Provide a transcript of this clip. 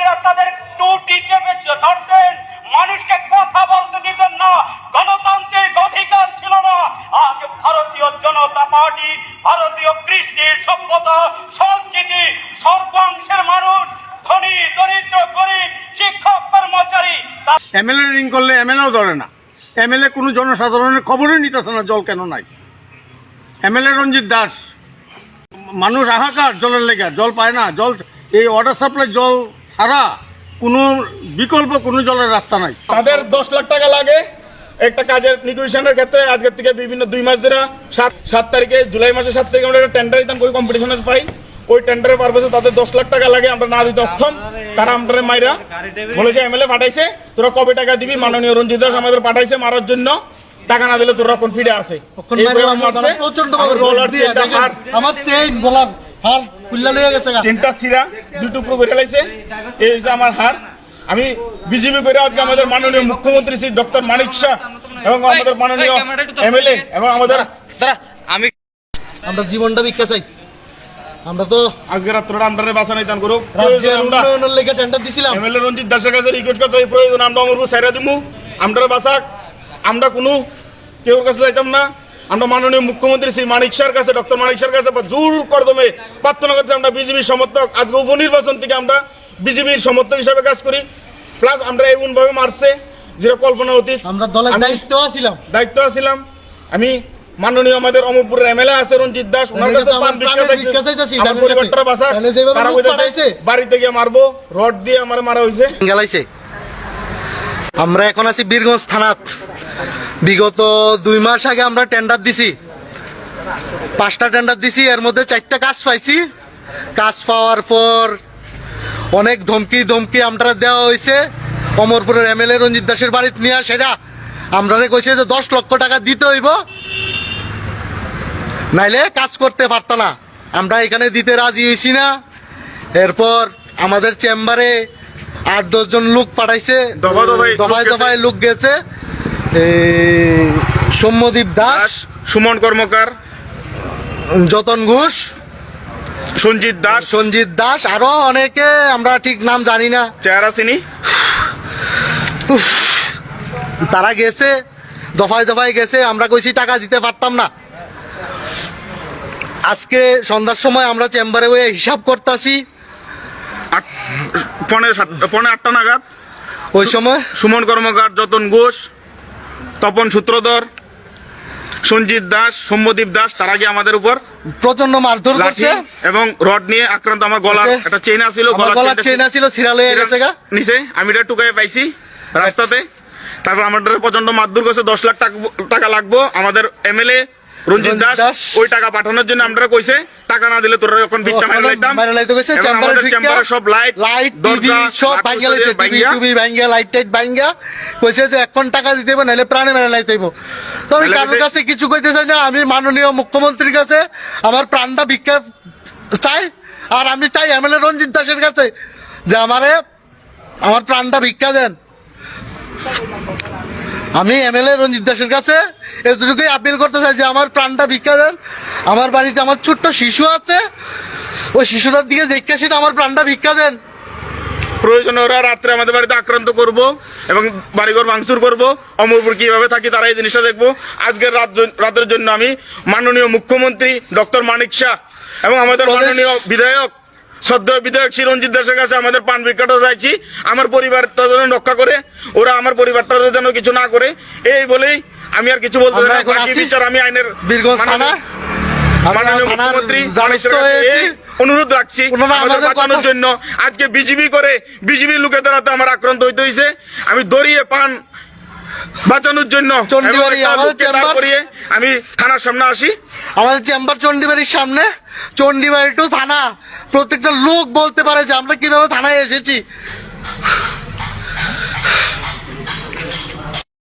আপনারা তাদের টুটি চেপে ধরতেন। মানুষকে কথা বলতে দিতেন না। গণতান্ত্রিক অধিকার ছিল না। আজ ভারতীয় জনতা পার্টি, ভারতীয় কৃষ্টি সভ্যতা, সংস্কৃতি, সর্বাংশের মানুষ, ধনী, দরিদ্র, গরিব, শিক্ষক, কর্মচারী এমএলএ রিং করলে এমএলএও ধরে না। এমএলএ কোনো জনসাধারণের খবরই নিতেছে না, জল কেন নাই? এমএলএ রঞ্জিত দাস, মানুষ হাহাকার জলের লেগে, জল পায় না। জল এই ওয়াটার সাপ্লাই জল ছাড়া কোনো বিকল্প কোনো জলের রাস্তা নাই। তাদের দশ লাখ টাকা লাগে একটা কাজের নিগোসিয়েশনের ক্ষেত্রে। আজকের থেকে বিভিন্ন দুই মাস ধরে সাত সাত তারিখে জুলাই মাসের সাত তারিখে আমরা একটা টেন্ডার দিতাম ওই কম্পিটিশনে পাই। ওই টেন্ডারের পারপাসে তাদের দশ লাখ টাকা লাগে আমরা না দিতে অক্ষম। তারা আমাদের মাইরা বলেছে এমএলএ পাঠাইছে তোরা কবে টাকা দিবি? মাননীয় রঞ্জিত দাস আমাদের পাঠাইছে মারার জন্য। টাকা না দিলে তোরা বলে আমার মারছে। প্রচণ্ড আমার রোড গলার দিয়ে চেনটা দেখেন, হার- আমার চেইন গলার হার কুল্লা লয়ে গেছে গা। চেনটা সিরা দুই টুকরো করে লাইছে। এই হচ্ছে আমার হার। আমি বিজেপি করে আজকে আমাদের মাননীয় মুখ্যমন্ত্রী শ্রী ডক্টর মানিক শাহ এবং আমাদের মাননীয় এমএলএ এবং আমাদের আমি আমরা জীবনটা ভিক্ষা চাই। আমরা তো আজকে রাত্রে আমদারে বাসা নাই তান করো। রাজ্যের উন্নয়নের লেগে টেন্ডার দিছিলাম। এমএলএ রঞ্জিত দাসের কাছে রিকোয়েস্ট করতে এই প্রয়োজন আমরা অমরপুর সাইরা দিমু। আমদারে বাসা আমরা কোনো কেউ কাছে যাইতাম না। আমরা মাননীয় মুখ্যমন্ত্রী শ্রী মানিক শাহর কাছে ডক্টর মানিক শাহর কাছে বা জোর করদমে প্রার্থনা করছি আমরা বিজেপির সমর্থক আজকে উপনির্বাচন থেকে আমরা বিজেপির সমর্থক হিসাবে কাজ করি প্লাস আমরা এমনভাবে মারছে যেটা কল্পনা অতীত আমরা দলের দায়িত্ব ছিলাম দায়িত্ব আছিলাম আমি মাননীয় আমাদের অমরপুরের এমএলএ আছে রঞ্জিত দাস ওনার কাছে পান ভিক্ষা চাইছি। আমার। পরিবারটা পাঠাইছে। বাড়িতে গিয়ে মারবো রড দিয়ে আমার মারা হয়েছে গেলাইছে আমরা এখন আছি বীরগঞ্জ থানাত। বিগত দুই মাস আগে আমরা টেন্ডার দিছি। পাঁচটা টেন্ডার দিছি, এর মধ্যে চারটা কাজ পাইছি। কাজ পাওয়ার পর অনেক ধমকি ধমকি আমরা দেওয়া হয়েছে অমরপুরের এম এল এ রঞ্জিত দাসের বাড়িতে নিয়ে সেটা আমরা কইছে যে দশ লক্ষ টাকা দিতে হইব। নাইলে কাজ করতে পারত না। আমরা এখানে দিতে রাজি হয়েছি না। এরপর আমাদের চেম্বারে আট দশজন লোক পাঠাইছে। দফায় দফায় লোক গেছে। সৌম্যদীপ দাস সুমন কর্মকার যতন ঘোষ সঞ্জিত দাস সঞ্জিত দাস আরও অনেকে আমরা ঠিক নাম জানি না। চেহারা চিনি? উফ, তারা গেছে দফায় দফায় গেছে আমরা কইছি টাকা দিতে পারতাম না। আজকে সন্ধ্যার সময় আমরা চেম্বারে হয়ে হিসাব করতেছি। আট- পৌনে সাত- পৌনে আটটা নাগাদ। ওই সময়? সুমন কর্মকার যতন ঘোষ তপন সূত্রধর সঞ্জিত দাস সৌম্যদীপ দাস তার আগে আমাদের উপর প্রচণ্ড মারধর করছে। এবং রড নিয়ে আক্রান্ত। আমার গলার একটা চেইন আছিল গলার চেন ছিল সিরা লয়ে গেছে গা। নিচে আমি এটা টুকাই পাইছি রাস্তাতে। তারপর আমাদের প্রচণ্ড মারধর করছে। দশ লাখ টাকা টাকা লাগবো। আমাদের এমএলএ রঞ্জিত দাস। ওই টাকা পাঠানোর জন্য আমরা কইছে টাকা না দিলে তোরা এখন ভিক্ষা মাইরা লাইতাম। মাইরা লাইতে এবং চেম্বারে চেম্বারে সব লাইট লাইট টিভি সব ভাঙ্গা লাইছে টিভি টিভি ভাঙ্গা লাইট টাইট ভাঙ্গা কইছে যে এখন টাকা দিতে হবে নাহলে প্রাণে মেরে লাইতে হইব। তো আমি কারোর কাছে কিছু কইতে চাই না আমি মাননীয় মুখ্যমন্ত্রীর কাছে আমার প্রাণটা ভিক্ষা চাই আর আমি চাই এমএলএ রঞ্জিত দাসের কাছে যে আমারে আমার প্রাণটা ভিক্ষা দেন। আমি এমএলএ রঞ্জিত দাসের কাছে এতটুকুই আপিল করতে চাই যে আমার প্রাণটা ভিক্ষা দেন। আমার বাড়িতে আমার ছোট্ট শিশু আছে। ওই শিশুটার দিকে দেখে সেটা আমার প্রাণটা ভিক্ষা দেন। প্রয়োজনে ওরা রাত্রে আমাদের বাড়িতে আক্রান্ত করব এবং বাড়িঘর ভাঙচুর করব। অমরপুর কীভাবে থাকি তারা এই জিনিসটা দেখব। আজকের রাত রাতের জন্য আমি মাননীয় মুখ্যমন্ত্রী ডক্টর মানিক শাহ এবং আমাদের মাননীয় বিধায়ক সদ্য বিধায়ক চিরঞ্জিত দাসের কাছে আমাদের পান চাইছি আমার পরিবারটা যেন রক্ষা করে ওরা আমার পরিবারটা যেন কিছু না করে এই বলেই আমি আর কিছু বলতে চাই বিচার আমি আইনের মাননীয়- আমরা মাননীয় থানার মুখ্যমন্ত্রী দ্বারস্থ মানুষের কাছে হয়েছি। এই অনুরোধ রাখছি ওনারা আমাদের আমাদের বাঁচানোর কথা- জন্য। আজকে বিজিবি করে বিজিবি লোকেদের হাতে আমার আক্রান্ত হইতে হয়েছে আমি দড়িয়ে পান বাঁচানোর জন্য আমি থানার সামনে আসি। আমাদের চেম্বার চণ্ডীবাড়ির সামনে। চণ্ডীবাড়ি টু থানা। প্রত্যেকটা লোক বলতে পারে যে আমরা কীভাবে থানায় এসেছি।